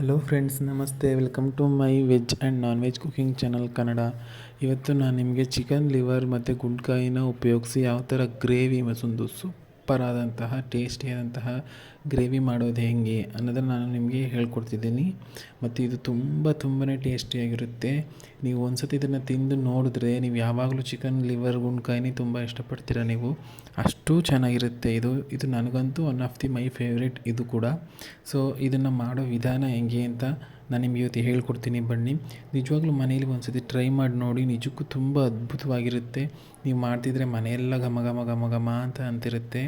Hello friends ನಮಸ್ತೆ. Welcome to my veg and non veg cooking channel Kannada ಇವತ್ತು ನಾನು ನಿಮಗೆ ಚಿಕನ್ ಲಿವರ್ ಮತ್ತು ಗುಂಡ್ಕಾಯಿನ ಉಪಯೋಗಿಸಿ ಯಾವ ಥರ ಗ್ರೇವಿ ಮತ್ತೊಂದು ಸೂಪರ್ ಆದಂತಹ ಟೇಸ್ಟಿಯಾದಂತಹ ಗ್ರೇವಿ ಮಾಡೋದು ಹೇಗೆ ಅನ್ನೋದನ್ನು ನಾನು ನಿಮಗೆ ಹೇಳ್ಕೊಡ್ತಿದ್ದೀನಿ. ಮತ್ತು ಇದು ತುಂಬ ತುಂಬಾ ಟೇಸ್ಟಿಯಾಗಿರುತ್ತೆ. ನೀವು ಒಂದು ಸತಿ ಇದನ್ನು ತಿಂದು ನೋಡಿದ್ರೆ ನೀವು ಯಾವಾಗಲೂ ಚಿಕನ್, ಲಿವರ್ ಗುಂಡ್ಕಾಯಿನೇ ತುಂಬ ಇಷ್ಟಪಡ್ತೀರ ನೀವು? ಅಷ್ಟು ಚೆನ್ನಾಗಿರುತ್ತೆ ಇದು. ಇದು ನನಗಂತೂ one of the my favourite ಇದು ಕೂಡ. ಸೊ, ಇದನ್ನು ಮಾಡೋ ವಿಧಾನ ಹೆಂಗೆ ಅಂತ ನಾನು ನಿಮಗೆ ಇವತ್ತು ಹೇಳ್ಕೊಡ್ತೀನಿ ಬನ್ನಿ. ನಿಜವಾಗ್ಲೂ ಮನೇಲಿ ಒಂದು ಟ್ರೈ ಮಾಡಿ ನೋಡಿ, ನಿಜಕ್ಕೂ ತುಂಬ ಅದ್ಭುತವಾಗಿರುತ್ತೆ. ನೀವು ಮಾಡ್ತಿದ್ರೆ ಮನೆಯೆಲ್ಲ ಘಮ ಘಮ ಘಮ ಘಮ ಅಂತ ಅಂತಿರುತ್ತೆ.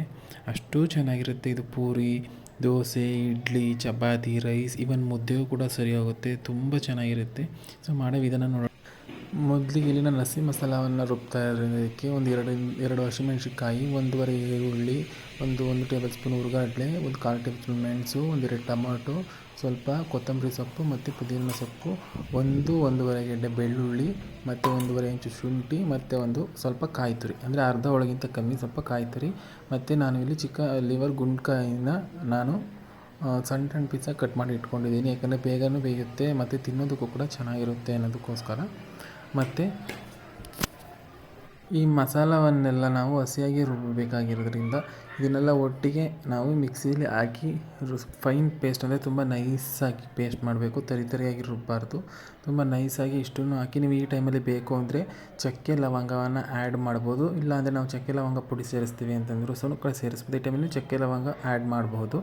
ಅಷ್ಟು ಚೆನ್ನಾಗಿರುತ್ತೆ ಇದು ಪೂರಿ, ದೋಸೆ, ಇಡ್ಲಿ, ಚಪಾತಿ, ರೈಸ್ ಇವನ್ ಮುದ್ದೆಗೂ ಕೂಡ ಸರಿ ಹೋಗುತ್ತೆ ತುಂಬ ಚೆನ್ನಾಗಿರುತ್ತೆ. ಸೊ ಮಾಡೋ ವಿಧಾನ ನೋಡೋಣ ಮೊದಲಿಗೆ ಇಲ್ಲಿ ನಾನು ಮಸಾಲವನ್ನು ರುಬ್ತಾ ಇರೋದಕ್ಕೆ ಒಂದು ಎರಡು ಎರಡು ಹಸಿಮೆಣ್ಸಿನ್ಕಾಯಿ ಒಂದೂವರೆ ಈರುಳ್ಳಿ, ಒಂದು ಒಂದು ಟೇಬಲ್ ಸ್ಪೂನ್ ಹುರ್ಗಡ್ಲೆ, ಒಂದು ಕಾಲು ಟೇಬಲ್ ಸ್ಪೂನ್ ಮೆಣಸು, ಒಂದೆರಡು ಟೊಮಾಟೊ ಸ್ವಲ್ಪ ಕೊತ್ತಂಬರಿ ಸೊಪ್ಪು ಮತ್ತು ಪುದೀನ ಸೊಪ್ಪು, ಒಂದು ಒಂದೂವರೆ ಗೆಡ್ಡೆ ಬೆಳ್ಳುಳ್ಳಿ ಮತ್ತು ಒಂದೂವರೆ ಇಂಚು ಶುಂಠಿ ಮತ್ತು ಒಂದು ಸ್ವಲ್ಪ ಕಾಯಿ ತುರಿ ಅಂದರೆ ಅರ್ಧ ಒಳಗಿಂತ ಕಮ್ಮಿ ಸ್ವಲ್ಪ ಕಾಯಿ ತುರಿ ಮತ್ತು ನಾನು ಇಲ್ಲಿ ಚಿಕ್ಕ ಲಿವರ್ ಗುಂಡ್ಕಾಯಿನ ನಾನು ಸಣ್ಣ ಸಣ್ಣ ಪೀಸಾಗಿ ಕಟ್ ಮಾಡಿ ಇಟ್ಕೊಂಡಿದ್ದೀನಿ. ಯಾಕಂದರೆ ಬೇಗನೂ ಬೇಯುತ್ತೆ ಮತ್ತು ತಿನ್ನೋದಕ್ಕೂ ಕೂಡ ಚೆನ್ನಾಗಿರುತ್ತೆ ಅನ್ನೋದಕ್ಕೋಸ್ಕರ. ಮತ್ತು ಈ ಮಸಾಲವನ್ನೆಲ್ಲ ನಾವು ಹಸಿಯಾಗಿ ರುಬ್ಬಬೇಕಾಗಿರೋದ್ರಿಂದ ಇದನ್ನೆಲ್ಲ ಒಟ್ಟಿಗೆ ನಾವು ಮಿಕ್ಸಿಲಿ ಹಾಕಿ ರುಸ್ ಫೈನ್ ಪೇಸ್ಟ್ ಅಂದರೆ ತುಂಬ ನೈಸಾಗಿ ಪೇಸ್ಟ್ ಮಾಡಬೇಕು. ತರಿ ತರಿಯಾಗಿ ರುಬ್ಬಾರ್ದು ತುಂಬ ನೈಸಾಗಿ ಇಷ್ಟನ್ನು ಹಾಕಿ ನೀವು ಈ ಟೈಮಲ್ಲಿ ಬೇಕು ಅಂದರೆ ಚಕ್ಕೆ ಲವಂಗವನ್ನು ಆ್ಯಡ್ ಮಾಡ್ಬೋದು. ಇಲ್ಲಾಂದರೆ ನಾವು ಚಕ್ಕೆ ಲವಂಗ ಪುಡಿ ಸೇರಿಸ್ತೀವಿ ಅಂತಂದರೂ ಸ್ವಲ್ಪ ಕೂಡ ಸೇರಿಸ್ಬೋದು. ಈ ಟೈಮಲ್ಲಿ ಚಕ್ಕೆ ಲವಂಗ ಆ್ಯಡ್ ಮಾಡ್ಬೋದು.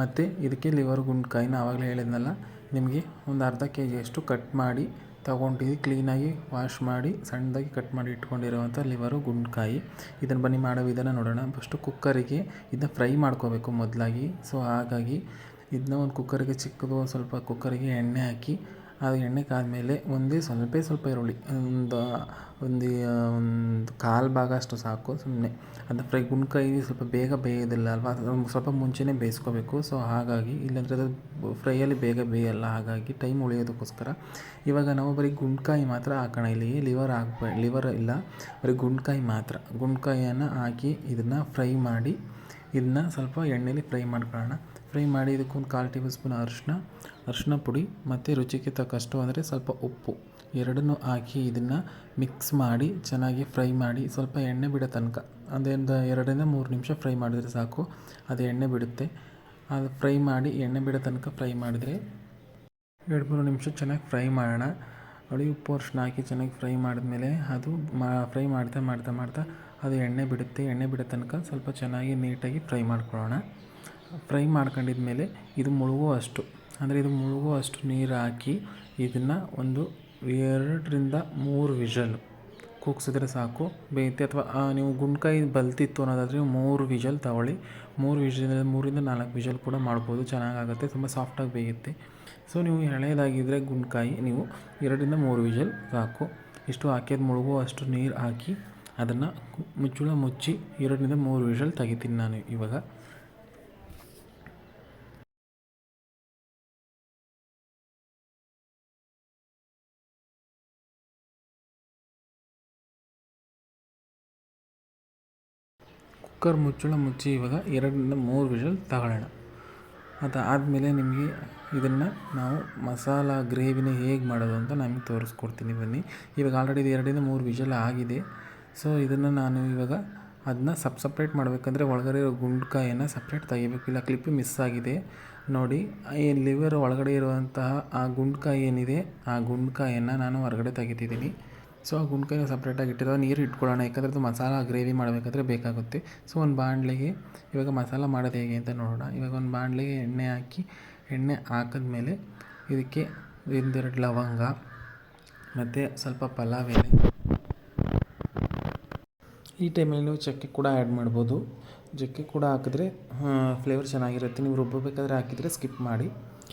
ಮತ್ತು ಇದಕ್ಕೆ ಲಿವರ್ ಗುಂಡ್ಕಾಯಿನ ಆವಾಗಲೇ ಹೇಳಿದ್ನಲ್ಲ, ನಿಮಗೆ ಒಂದು ಅರ್ಧ ಕೆ ಜಿಯಷ್ಟು ಕಟ್ ಮಾಡಿ ತೊಗೊಂಡಿದ್ದು ಕ್ಲೀನಾಗಿ ವಾಶ್ ಮಾಡಿ ಸಣ್ಣದಾಗಿ ಕಟ್ ಮಾಡಿ ಇಟ್ಕೊಂಡಿರುವಂಥ ಲಿವರು ಗುಂಡ್ಕಾಯಿ. ಇದನ್ನು ಬನ್ನಿ ಮಾಡೋ ವಿಧಾನ ನೋಡೋಣ. ಫಸ್ಟು ಕುಕ್ಕರಿಗೆ ಇದನ್ನ ಫ್ರೈ ಮಾಡ್ಕೋಬೇಕು ಮೊದಲಾಗಿ. ಸೊ ಹಾಗಾಗಿ ಇದನ್ನ ಒಂದು ಕುಕ್ಕರಿಗೆ ಚಿಕ್ಕದು ಒಂದು ಸ್ವಲ್ಪ ಕುಕ್ಕರಿಗೆ ಎಣ್ಣೆ ಹಾಕಿ ಅದು ಎಣ್ಣೆ ಕಾದ್ಮೇಲೆ ಒಂದೇ ಸ್ವಲ್ಪ ಸ್ವಲ್ಪ ಈರುಳ್ಳಿ. ಒಂದು ಒಂದು ಒಂದು ಕಾಲು ಭಾಗ ಅಷ್ಟು ಸಾಕು ಸುಮ್ಮನೆ ಅದು ಫ್ರೈ ಗುಂಡ್ಕಾಯಿ ಸ್ವಲ್ಪ ಬೇಗ ಬೇಯೋದಿಲ್ಲ ಅಲ್ವಾ? ಸ್ವಲ್ಪ ಮುಂಚೆನೇ ಬೇಯಿಸ್ಕೋಬೇಕು. ಸೊ, ಹಾಗಾಗಿ ಇಲ್ಲಾಂದರೆ ಅದು ಫ್ರೈಯಲ್ಲಿ ಬೇಗ ಬೇಯಲ್ಲ. ಹಾಗಾಗಿ ಟೈಮ್ ಉಳಿಯೋದಕ್ಕೋಸ್ಕರ ಇವಾಗ ನಾವು ಬರೀ ಗುಂಡ್ಕಾಯಿ ಮಾತ್ರ ಹಾಕೋಣ. ಇಲ್ಲಿ ಲಿವರ್ ಹಾಕ್ಬೇ ಲಿವರ್ ಇಲ್ಲ. ಬರೀ ಗುಂಡ್ಕಾಯಿ ಮಾತ್ರ. ಗುಂಡ್ಕಾಯಿಯನ್ನು ಹಾಕಿ ಇದನ್ನು ಫ್ರೈ ಮಾಡಿ, ಇದನ್ನ ಸ್ವಲ್ಪ ಎಣ್ಣೆಲಿ ಫ್ರೈ ಮಾಡ್ಕೊಳ್ಳೋಣ. ಫ್ರೈ ಮಾಡಿ ಇದಕ್ಕೊಂದು ಕಾಲು ಟೇಬಲ್ ಸ್ಪೂನ್ ಅರಿಶಿನ ಅರಿಶಿನ ಪುಡಿ ಮತ್ತು ರುಚಿಗೆ ತಕ್ಕಷ್ಟು ಅಂದರೆ ಸ್ವಲ್ಪ ಉಪ್ಪು. ಎರಡನ್ನೂ ಹಾಕಿ ಇದನ್ನು ಮಿಕ್ಸ್ ಮಾಡಿ, ಚೆನ್ನಾಗಿ ಫ್ರೈ ಮಾಡಿ ಸ್ವಲ್ಪ ಎಣ್ಣೆ ಬಿಡೋ ತನಕ. ಅದರಿಂದ ಎರಡರಿಂದ ಮೂರು ನಿಮಿಷ ಫ್ರೈ ಮಾಡಿದರೆ ಸಾಕು. ಅದು ಎಣ್ಣೆ ಬಿಡುತ್ತೆ. ಅದು ಫ್ರೈ ಮಾಡಿ, ಎಣ್ಣೆ ಬಿಡೋ ತನಕ ಫ್ರೈ ಮಾಡಿದರೆ ಎರಡು ಮೂರು ನಿಮಿಷ ಚೆನ್ನಾಗಿ ಫ್ರೈ ಮಾಡೋಣ. ಅಳಿ ಉಪ್ಪು, ಅರಿಶಿನ ಹಾಕಿ ಚೆನ್ನಾಗಿ ಫ್ರೈ ಮಾಡಿದ್ಮೇಲೆ ಅದು ಮಾ, ಫ್ರೈ ಮಾಡ್ತಾ ಮಾಡ್ತಾ ಮಾಡ್ತಾ ಅದು ಎಣ್ಣೆ ಬಿಡುತ್ತೆ. ಎಣ್ಣೆ ಬಿಡೋ ತನಕ ಸ್ವಲ್ಪ ಚೆನ್ನಾಗಿ ನೀಟಾಗಿ ಫ್ರೈ ಮಾಡ್ಕೊಳ್ಳೋಣ. ಫ್ರೈ ಮಾಡ್ಕೊಂಡಿದ್ಮೇಲೆ ಇದು ಮುಳುಗೋ ಅಷ್ಟು. ಅಂದರೆ ಇದು ಮುಳುಗೋ ಅಷ್ಟು ನೀರು ಹಾಕಿ ಇದನ್ನು ಒಂದು ಎರಡರಿಂದ ಮೂರು ವಿಷಲ್ ಕೂಗ್ಸಿದ್ರೆ ಸಾಕು. ಬೇಯುತ್ತೆ ಅಥವಾ ನೀವು ಗುಂಡ್ಕಾಯಿ ಬಲ್ತಿತ್ತು ಅನ್ನೋದಾದರೆ ಮೂರು ವಿಷಲ್ ತಗೊಳ್ಳಿ. ಮೂರು ವಿಷಲ್ ಮೂರಿಂದ ನಾಲ್ಕು ವಿಷಲ್ ಕೂಡ ಮಾಡ್ಬೋದು. ಚೆನ್ನಾಗಾಗುತ್ತೆ, ತುಂಬ ಸಾಫ್ಟಾಗಿ ಬೇಯುತ್ತೆ. ಸೊ ನೀವು ಎಳೆಯದಾಗಿದ್ದರೆ ಗುಂಡ್ಕಾಯಿ, ನೀವು ಎರಡರಿಂದ ಮೂರು ವಿಷಲ್ ಸಾಕು. ಇಷ್ಟು ಹಾಕಿದ ಮುಳುಗೋ ಅಷ್ಟು ನೀರು ಹಾಕಿ ಅದನ್ನು ಮುಚ್ಚುಳ ಮುಚ್ಚಿ ಎರಡರಿಂದ ಮೂರು ವಿಷಲ್ ತೆಗಿತೀನಿ ನಾನು ಇವಾಗ. ಕುಕ್ಕರ್ ಮುಚ್ಚಳ ಮುಚ್ಚಿ ಇವಾಗ ಎರಡರಿಂದ ಮೂರು ವಿಷಲ್ ತಗೊಳ್ಳೋಣ. ಅದಾದಮೇಲೆ ನಿಮಗೆ ಇದನ್ನು ನಾವು ಮಸಾಲ, ಗ್ರೇವಿನ ಹೇಗೆ ಮಾಡೋದು ಅಂತ ನಾನು ತೋರಿಸ್ಕೊಡ್ತೀನಿ ಬನ್ನಿ. ಇವಾಗ ಆಲ್ರೆಡಿ ಇದು ಎರಡರಿಂದ ಮೂರು ವಿಷಲ್ ಆಗಿದೆ. ಸೊ ಇದನ್ನು ನಾನು ಇವಾಗ ಅದನ್ನ ಸಪ್ ಸಪ್ರೇಟ್ ಮಾಡಬೇಕಂದ್ರೆ ಒಳಗಡೆ ಇರೋ ಗುಂಡ್ಕಾಯನ್ನು ಸಪ್ರೇಟ್ ತೆಗಿಬೇಕು. ಇಲ್ಲ ಕ್ಲಿಪ್ಪು ಮಿಸ್ ಆಗಿದೆ. ನೋಡಿ, ಈ ಲಿವರ್ ಒಳಗಡೆ ಇರುವಂತಹ ಆ ಗುಂಡ್ಕಾಯಿ ಏನಿದೆ ಆ ಗುಂಡ್ಕಾಯನ್ನು ನಾನು ಹೊರಗಡೆ ತೆಗಿತಿದ್ದೀನಿ. ಸೊ ಆ ಗುಂಡ್ಕಾಯಿನ ಸಪ್ರೇಟಾಗಿ ಇಟ್ಟಿರೋ ನೀರು ಇಟ್ಕೊಳ್ಳೋಣ, ಯಾಕಂದರೆ ಅದು ಮಸಾಲ ಗ್ರೇವಿ ಮಾಡಬೇಕಾದ್ರೆ ಬೇಕಾಗುತ್ತೆ. ಸೊ ಒಂದು ಬಾಣಲೆಗೆ, ಇವಾಗ ಮಸಾಲ ಮಾಡೋದು ಹೇಗೆ ಅಂತ ನೋಡೋಣ. ಇವಾಗ ಒಂದು ಬಾಣಲೆಗೆ ಎಣ್ಣೆ ಹಾಕಿ, ಎಣ್ಣೆ ಹಾಕಿದ್ಮೇಲೆ ಇದಕ್ಕೆ ಒಂದೆರಡು ಲವಂಗ, ಮತ್ತು ಸ್ವಲ್ಪ ಪಲಾವ್ ಎಲೆ. ಈ ಟೈಮಲ್ಲಿ ನೀವು ಚಕ್ಕೆ ಕೂಡ ಆ್ಯಡ್ ಮಾಡ್ಬೋದು. ಚಕ್ಕೆ ಕೂಡ ಹಾಕಿದ್ರೆ ಫ್ಲೇವರ್ ಚೆನ್ನಾಗಿರುತ್ತೆ. ನೀವು ರುಬ್ಬಬೇಕಾದ್ರೆ ಹಾಕಿದರೆ ಸ್ಕಿಪ್ ಮಾಡಿ.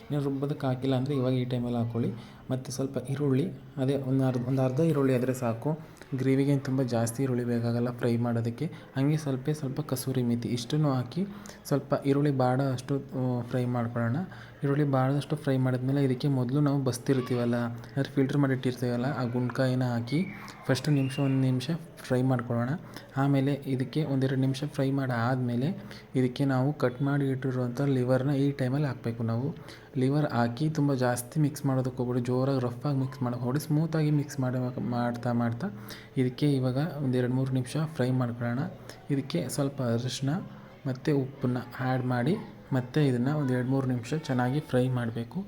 ನೀವು ರುಬ್ಬೋದಕ್ಕೆ ಹಾಕಿಲ್ಲ ಅಂದರೆ ಇವಾಗ ಈ ಟೈಮಲ್ಲಿ ಹಾಕ್ಕೊಳ್ಳಿ ಮತ್ತು ಸ್ವಲ್ಪ ಈರುಳ್ಳಿ, ಅದೇ ಒಂದು ಅರ್ಧ ಒಂದು ಅರ್ಧ ಈರುಳ್ಳಿ ಆದರೆ ಸಾಕು. ಗ್ರೇವಿಗೆ ತುಂಬ ಜಾಸ್ತಿ ಈರುಳ್ಳಿ ಬೇಕಾಗಲ್ಲ ಫ್ರೈ ಮಾಡೋದಕ್ಕೆ. ಹಾಗೆ ಸ್ವಲ್ಪ ಸ್ವಲ್ಪ ಕಸೂರಿ ಮೇಥಿ ಇಷ್ಟನ್ನು ಹಾಕಿ ಸ್ವಲ್ಪ ಈರುಳ್ಳಿ ಬಾಡೋ ಅಷ್ಟು ಫ್ರೈ ಮಾಡ್ಕೊಳ್ಳೋಣ. ಈರುಳ್ಳಿ ಬಾಡದಷ್ಟು ಫ್ರೈ ಮಾಡಿದ್ಮೇಲೆ ಇದಕ್ಕೆ ಮೊದಲು ನಾವು ಬಸ್ತಿರ್ತೀವಲ್ಲ ಅಂದರೆ ಫಿಲ್ಟ್ರ್ ಮಾಡಿ ಇಟ್ಟಿರ್ತೀವಲ್ಲ, ಆ ಗುಂಡ್ಕಾಯಿನ ಹಾಕಿ ಫಸ್ಟ್ ನಿಮಿಷ, ಒಂದು ನಿಮಿಷ ಫ್ರೈ ಮಾಡ್ಕೊಳ್ಳೋಣ. ಆಮೇಲೆ ಇದಕ್ಕೆ ಒಂದೆರಡು ನಿಮಿಷ ಫ್ರೈ ಮಾಡಿ ಆದಮೇಲೆ ಇದಕ್ಕೆ ನಾವು ಕಟ್ ಮಾಡಿ ಇಟ್ಟಿರುವಂಥ ಲಿವರ್ನ ಈ ಟೈಮಲ್ಲಿ ಹಾಕಬೇಕು ನಾವು. ಲಿವರ್ ಹಾಕಿ ತುಂಬ ಜಾಸ್ತಿ ಮಿಕ್ಸ್ ಮಾಡೋದಕ್ಕೆ ಹೋಗ್ಬೇಡಿ. ಜೋರಾಗಿ ರಫಾಗಿ ಮಿಕ್ಸ್ ಮಾಡೋಕೆ ಹೋಗ್ಬೇಡಿ ಸ್ಮೂತಾಗಿ ಮಿಕ್ಸ್ ಮಾಡಿ, ಮಾಡ್ತಾ ಮಾಡ್ತಾ ಇದಕ್ಕೆ ಇವಾಗ ಒಂದು ಎರಡು ಮೂರು ನಿಮಿಷ ಫ್ರೈ ಮಾಡ್ಕೊಳ್ಳೋಣ. ಇದಕ್ಕೆ ಸ್ವಲ್ಪ ಅರಿಶಿನ ಮತ್ತು ಉಪ್ಪನ್ನ ಆ್ಯಡ್ ಮಾಡಿ ಮತ್ತು ಇದನ್ನು ಒಂದು ಎರಡು ಮೂರು ನಿಮಿಷ ಚೆನ್ನಾಗಿ ಫ್ರೈ ಮಾಡಬೇಕು.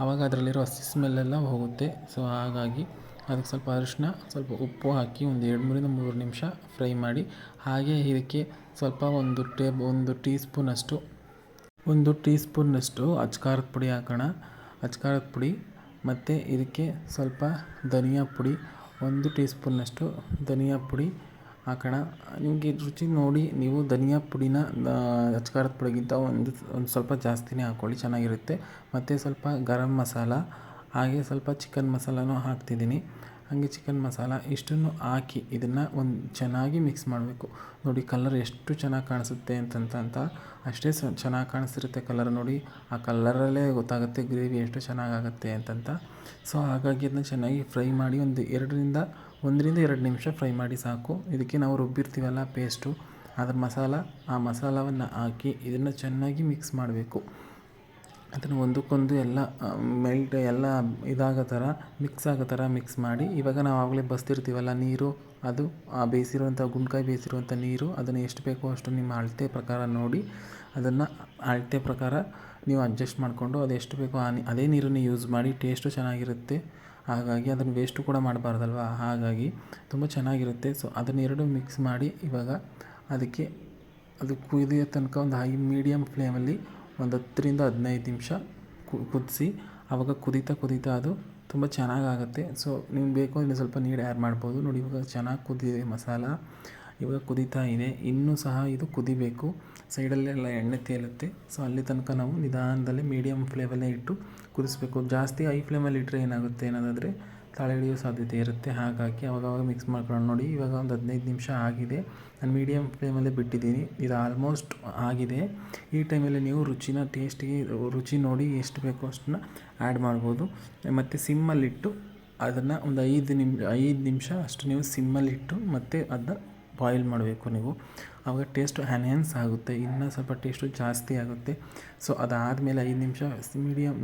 ಆವಾಗ ಅದರಲ್ಲಿರೋ ಹಸಿ ಸ್ಮೆಲ್ಲೆಲ್ಲ ಹೋಗುತ್ತೆ. ಸೊ ಹಾಗಾಗಿ ಅದಕ್ಕೆ ಸ್ವಲ್ಪ ಅರಿಶಿನ ಸ್ವಲ್ಪ ಉಪ್ಪು ಹಾಕಿ ಒಂದು ಎರಡು ಮೂರಿಂದ ಮೂರು ನಿಮಿಷ ಫ್ರೈ ಮಾಡಿ. ಹಾಗೆ ಇದಕ್ಕೆ ಸ್ವಲ್ಪ ಒಂದು ಟೇಬ್ ಒಂದು ಟೀ ಸ್ಪೂನಷ್ಟು ಒಂದು ಟೀ ಸ್ಪೂನ್ನಷ್ಟು ಅಚ್ಕಾರದ ಪುಡಿ ಹಾಕೋಣ. ಅಚ್ಕಾರದ ಪುಡಿ ಮತ್ತು ಇದಕ್ಕೆ ಸ್ವಲ್ಪ ಧನಿಯಾ ಪುಡಿ, ಒಂದು ಟೀ ಸ್ಪೂನ್ನಷ್ಟು ಧನಿಯಾ ಪುಡಿ ಹಾಕೋಣ. ನಿಮಗೆ ರುಚಿ ನೋಡಿ, ನೀವು ಧನಿಯಾ ಪುಡಿನ ಅಚ್ಕಾರದ ಪುಡಿಗಿಂತ ಒಂದು ಒಂದು ಸ್ವಲ್ಪ ಜಾಸ್ತಿನೇ ಹಾಕ್ಕೊಳ್ಳಿ ಚೆನ್ನಾಗಿರುತ್ತೆ. ಮತ್ತು ಸ್ವಲ್ಪ ಗರಂ ಮಸಾಲ, ಹಾಗೆ ಸ್ವಲ್ಪ ಚಿಕನ್ ಮಸಾಲನೂ ಹಾಕ್ತಿದ್ದೀನಿ. ಹಾಗೆ ಚಿಕನ್ ಮಸಾಲ ಇಷ್ಟನ್ನು ಹಾಕಿ ಇದನ್ನು ಒಂದು ಚೆನ್ನಾಗಿ ಮಿಕ್ಸ್ ಮಾಡಬೇಕು. ನೋಡಿ ಕಲರ್ ಎಷ್ಟು ಚೆನ್ನಾಗಿ ಕಾಣಿಸುತ್ತೆ ಅಂತಂತ ಅಂತ ಅಷ್ಟೇ ಚೆನ್ನಾಗಿ ಕಾಣಿಸ್ತಿರುತ್ತೆ ಕಲರ್ ನೋಡಿ. ಆ ಕಲ್ಲರಲ್ಲೇ ಗೊತ್ತಾಗುತ್ತೆ ಗ್ರೇವಿ ಎಷ್ಟು ಚೆನ್ನಾಗಾಗುತ್ತೆ ಅಂತಂತ. ಸೊ ಹಾಗಾಗಿ ಅದನ್ನ ಚೆನ್ನಾಗಿ ಫ್ರೈ ಮಾಡಿ ಒಂದು ಎರಡರಿಂದ, ಒಂದರಿಂದ ಎರಡು ನಿಮಿಷ ಫ್ರೈ ಮಾಡಿ ಸಾಕು. ಇದಕ್ಕೆ ನಾವು ರುಬ್ಬಿರ್ತೀವಲ್ಲ ಪೇಸ್ಟು ಅದರ ಮಸಾಲ, ಆ ಮಸಾಲವನ್ನು ಹಾಕಿ ಇದನ್ನು ಚೆನ್ನಾಗಿ ಮಿಕ್ಸ್ ಮಾಡಬೇಕು. ಅದನ್ನು ಒಂದಕ್ಕೊಂದು ಎಲ್ಲ ಮೆಲ್ಟ್ ಎಲ್ಲ ಇದಾಗೋ ಥರ ಮಿಕ್ಸ್ ಆಗೋ ಥರ ಮಿಕ್ಸ್ ಮಾಡಿ, ಇವಾಗ ನಾವು ಆಗಲೇ ಬಸ್ತಿರ್ತೀವಲ್ಲ ನೀರು, ಅದು ಆ ಬೇಯಿಸಿರುವಂಥ ಗುಂಡ್ಕಾಯಿ ಬೇಯಿಸಿರುವಂಥ ನೀರು, ಅದನ್ನು ಎಷ್ಟು ಬೇಕೋ ಅಷ್ಟು ನಿಮ್ಮ ಅಳತೆ ಪ್ರಕಾರ ನೋಡಿ, ಅದನ್ನು ಅಳತೆ ಪ್ರಕಾರ ನೀವು ಅಡ್ಜಸ್ಟ್ ಮಾಡಿಕೊಂಡು ಅದು ಎಷ್ಟು ಬೇಕೋ ಆ ಅದೇ ನೀರನ್ನು ಯೂಸ್ ಮಾಡಿ ಟೇಸ್ಟು ಚೆನ್ನಾಗಿರುತ್ತೆ. ಹಾಗಾಗಿ ಅದನ್ನು ವೇಸ್ಟು ಕೂಡ ಮಾಡಬಾರ್ದಲ್ವ? ಹಾಗಾಗಿ ತುಂಬ ಚೆನ್ನಾಗಿರುತ್ತೆ. ಸೊ ಅದನ್ನೆರಡು ಮಿಕ್ಸ್ ಮಾಡಿ ಇವಾಗ ಅದಕ್ಕೆ ಅದು ಕುದಿಯೋ ತನಕ ಒಂದು ಹೈ ಮೀಡಿಯಮ್ ಫ್ಲೇಮಲ್ಲಿ ಒಂದು ಹತ್ತರಿಂದ ಹದಿನೈದು ನಿಮಿಷ ಕುದಿಸಿ ಆವಾಗ ಕುದೀತಾ ಕುದೀತಾ ಅದು ತುಂಬ ಚೆನ್ನಾಗಾಗುತ್ತೆ. ಸೊ ನಿಮ್ಗೆ ಬೇಕು ಅಂದರೆ ಸ್ವಲ್ಪ ನೀರು ಆ್ಯಡ್ ಮಾಡ್ಬೋದು. ನೋಡಿ, ಇವಾಗ ಚೆನ್ನಾಗಿ ಕುದಿದೆ ಮಸಾಲ. ಇವಾಗ ಕುದೀತಾ ಇದೆ. ಇನ್ನೂ ಸಹ ಇದು ಕುದಿಬೇಕು. ಸೈಡಲ್ಲೆಲ್ಲ ಎಣ್ಣೆ ತೇಲುತ್ತೆ. ಸೊ ಅಲ್ಲಿ ತನಕ ನಾವು ನಿಧಾನದಲ್ಲಿ ಮೀಡಿಯಮ್ ಫ್ಲೇಮಲ್ಲೇ ಇಟ್ಟು ಕುದಿಸ್ಬೇಕು. ಜಾಸ್ತಿ ಹೈ ಫ್ಲೇಮಲ್ಲಿ ಇಟ್ಟರೆ ಏನಾಗುತ್ತೆ ಅನ್ನೋದಾದರೆ ತಾಳೆ ಹಿಡಿಯೋ ಸಾಧ್ಯತೆ ಇರುತ್ತೆ. ಹಾಗಾಗಿ ಅವಾಗವಾಗ ಮಿಕ್ಸ್ ಮಾಡ್ಕೊಂಡು ನೋಡಿ. ಇವಾಗ ಒಂದು ಹದಿನೈದು ನಿಮಿಷ ಆಗಿದೆ. ನಾನು ಮೀಡಿಯಮ್ ಫ್ಲೇಮಲ್ಲೇ ಬಿಟ್ಟಿದ್ದೀನಿ. ಇದು ಆಲ್ಮೋಸ್ಟ್ ಆಗಿದೆ. ಈ ಟೈಮಲ್ಲಿ ನೀವು ರುಚಿನ ಟೇಸ್ಟಿಗೆ ರುಚಿ ನೋಡಿ ಎಷ್ಟು ಬೇಕೋ ಅಷ್ಟನ್ನ ಆ್ಯಡ್ ಮಾಡ್ಬೋದು. ಮತ್ತು ಸಿಮ್ಮಲ್ಲಿಟ್ಟು ಅದನ್ನು ಒಂದು ಐದು ನಿಮ್, ಐದು ನಿಮಿಷ ಅಷ್ಟು ನೀವು ಸಿಮ್ಮಲ್ಲಿಟ್ಟು ಮತ್ತು ಅದನ್ನ ಬಾಯ್ಲ್ ಮಾಡಬೇಕು ನೀವು. ಆವಾಗ ಟೇಸ್ಟು ಎನ್ಹ್ಯಾನ್ಸ್ ಆಗುತ್ತೆ, ಇನ್ನೂ ಸ್ವಲ್ಪ ಟೇಸ್ಟು ಜಾಸ್ತಿ ಆಗುತ್ತೆ. ಸೊ ಅದಾದಮೇಲೆ ಐದು ನಿಮಿಷ ಮೀಡಿಯಮ್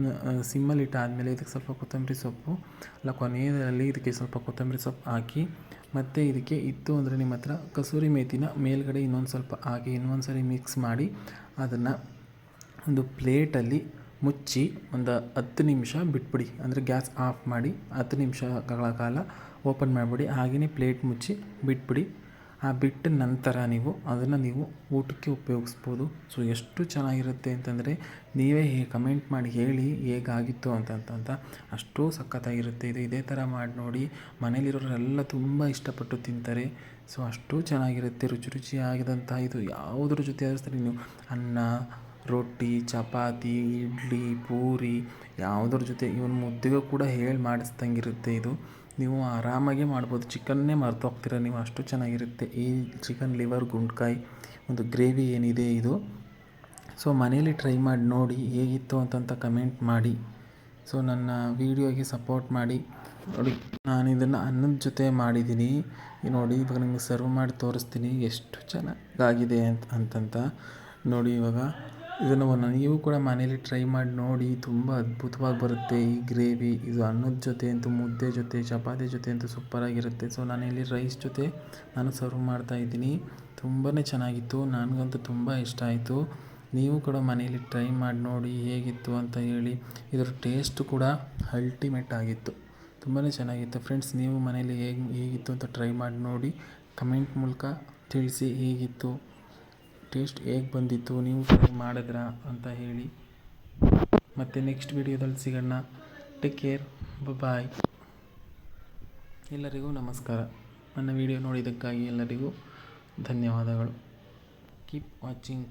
ಸಿಮ್ಮಲ್ಲಿ ಇಟ್ಟಾದಮೇಲೆ ಇದಕ್ಕೆ ಸ್ವಲ್ಪ ಕೊತ್ತಂಬರಿ ಸೊಪ್ಪು, ಅಲ್ಲ ಕೊನೆಯಲ್ಲಿ ಇದಕ್ಕೆ ಸ್ವಲ್ಪ ಕೊತ್ತಂಬರಿ ಸೊಪ್ಪು ಹಾಕಿ, ಮತ್ತು ಇದಕ್ಕೆ ಇತ್ತು ಅಂದರೆ ನಿಮ್ಮ ಹತ್ರ ಕಸೂರಿ ಮೇಥಿನ ಮೇಲ್ಗಡೆ ಇನ್ನೊಂದು ಸ್ವಲ್ಪ ಹಾಕಿ ಇನ್ನೊಂದು ಸರಿ ಮಿಕ್ಸ್ ಮಾಡಿ, ಅದನ್ನು ಒಂದು ಪ್ಲೇಟಲ್ಲಿ ಮುಚ್ಚಿ ಒಂದು ಹತ್ತು ನಿಮಿಷ ಬಿಟ್ಬಿಡಿ. ಅಂದರೆ ಗ್ಯಾಸ್ ಆಫ್ ಮಾಡಿ ಹತ್ತು ನಿಮಿಷಗಳ ಕಾಲ ಓಪನ್ ಮಾಡಿಬಿಡಿ. ಹಾಗೆಯೇ ಪ್ಲೇಟ್ ಮುಚ್ಚಿ ಬಿಟ್ಬಿಡಿ. ಬಿಟ್ಟ ನಂತರ ನೀವು ಅದನ್ನು ನೀವು ಊಟಕ್ಕೆ ಉಪಯೋಗಿಸ್ಬೋದು. ಸೊ ಎಷ್ಟು ಚೆನ್ನಾಗಿರುತ್ತೆ ಅಂತಂದರೆ ನೀವೇ ಹೇ ಕಮೆಂಟ್ ಮಾಡಿ ಹೇಳಿ ಹೇಗಾಗಿತ್ತು ಅಂತಂತ ಅಷ್ಟು ಸಖತ್ತಾಗಿರುತ್ತೆ. ಇದು ಇದೇ ಥರ ಮಾಡಿ ನೋಡಿ ಮನೇಲಿರೋರೆಲ್ಲ ತುಂಬ ಇಷ್ಟಪಟ್ಟು ತಿಂತಾರೆ. ಸೊ ಅಷ್ಟು ಚೆನ್ನಾಗಿರುತ್ತೆ, ರುಚಿ ರುಚಿಯಾಗಿದಂಥ ಇದು ಯಾವುದ್ರ ಜೊತೆ ಆದರೂ ನೀವು ಅನ್ನ, ರೊಟ್ಟಿ, ಚಪಾತಿ, ಇಡ್ಲಿ, ಪೂರಿ ಯಾವುದ್ರ ಜೊತೆ ಇವನ್ ಮುದ್ದೆಗೂ ಕೂಡ ಹೇಳಿ ಮಾಡಿಸ್ದಂಗಿರುತ್ತೆ ಇದು. ನೀವು ಆರಾಮಾಗಿ ಮಾಡ್ಬೋದು. ಚಿಕನ್ನೇ ಹೋಗ್ತೀರಾ ನೀವು ಅಷ್ಟು ಚೆನ್ನಾಗಿರುತ್ತೆ. ಈ ಚಿಕನ್ ಲಿವರ್ ಗುಂಡ್ಕಾಯಿ, ಒಂದು ಗ್ರೇವಿ ಏನಿದೆ ಇದು. ಸೊ, ಮನೇಲಿ ಟ್ರೈ ಮಾಡಿ ನೋಡಿ, ಹೇಗಿತ್ತು ಅಂತಂತ ಕಮೆಂಟ್ ಮಾಡಿ. ಸೊ, ನನ್ನ ವೀಡಿಯೋಗೆ ಸಪೋರ್ಟ್ ಮಾಡಿ. ನೋಡಿ, ನಾನು ಇದನ್ನು ಅನ್ನದ ಜೊತೆ ಮಾಡಿದ್ದೀನಿ. ನೋಡಿ, ಇವಾಗ ನಿಮಗೆ ಸರ್ವ್ ಮಾಡಿ ತೋರಿಸ್ತೀನಿ ಎಷ್ಟು ಚೆನ್ನಾಗಾಗಿದೆ ಅಂತ ಅಂತಂತ. ನೋಡಿ, ಇವಾಗ ಇದನ್ನು ನೀವು ಕೂಡ ಮನೇಲಿ ಟ್ರೈ ಮಾಡಿ ನೋಡಿ, ತುಂಬ ಅದ್ಭುತವಾಗಿ ಬರುತ್ತೆ ಈ ಗ್ರೇವಿ ಇದು ಅನ್ನದ ಜೊತೆ ಅಂತೂ, ಮುದ್ದೆ ಜೊತೆ, ಚಪಾತಿ ಜೊತೆ ಅಂತೂ ಸೂಪರಾಗಿರುತ್ತೆ ಸೊ ನಾನಿಲ್ಲಿ ರೈಸ್ ಜೊತೆ ನಾನು ಸರ್ವ್ ಮಾಡ್ತಾ ಇದ್ದೀನಿ. ತುಂಬಾ ಚೆನ್ನಾಗಿತ್ತು. ನನಗಂತೂ ತುಂಬ ಇಷ್ಟ ಆಯಿತು. ನೀವು ಕೂಡ ಮನೇಲಿ ಟ್ರೈ ಮಾಡಿ ನೋಡಿ ಹೇಗಿತ್ತು ಅಂತ ಹೇಳಿ. ಇದರ ಟೇಸ್ಟ್ ಕೂಡ ಅಲ್ಟಿಮೇಟ್ ಆಗಿತ್ತು. ತುಂಬಾ ಚೆನ್ನಾಗಿತ್ತು. ಫ್ರೆಂಡ್ಸ್ ನೀವು ಮನೇಲಿ ಹೇಗೆ, ಹೇಗಿತ್ತು ಅಂತ ಟ್ರೈ ಮಾಡಿ ನೋಡಿ. ಕಮೆಂಟ್ ಮೂಲಕ ತಿಳಿಸಿ ಹೇಗಿತ್ತು. ಟೇಸ್ಟ್ ಹೇಗೆ ಬಂದಿತ್ತು, ನೀವು ಟ್ರೈ ಮಾಡಿದ್ರಾ ಅಂತ ಹೇಳಿ. ಮತ್ತು ನೆಕ್ಸ್ಟ್ ವೀಡಿಯೋದಲ್ಲಿ ಸಿಗೋಣ. ಟೇಕ್ ಕೇರ್ ಬಾಯ್ ಎಲ್ಲರಿಗೂ ನಮಸ್ಕಾರ. ನನ್ನ ವಿಡಿಯೋ ನೋಡಿದ್ದಕ್ಕಾಗಿ ಎಲ್ಲರಿಗೂ ಧನ್ಯವಾದಗಳು. Keep watching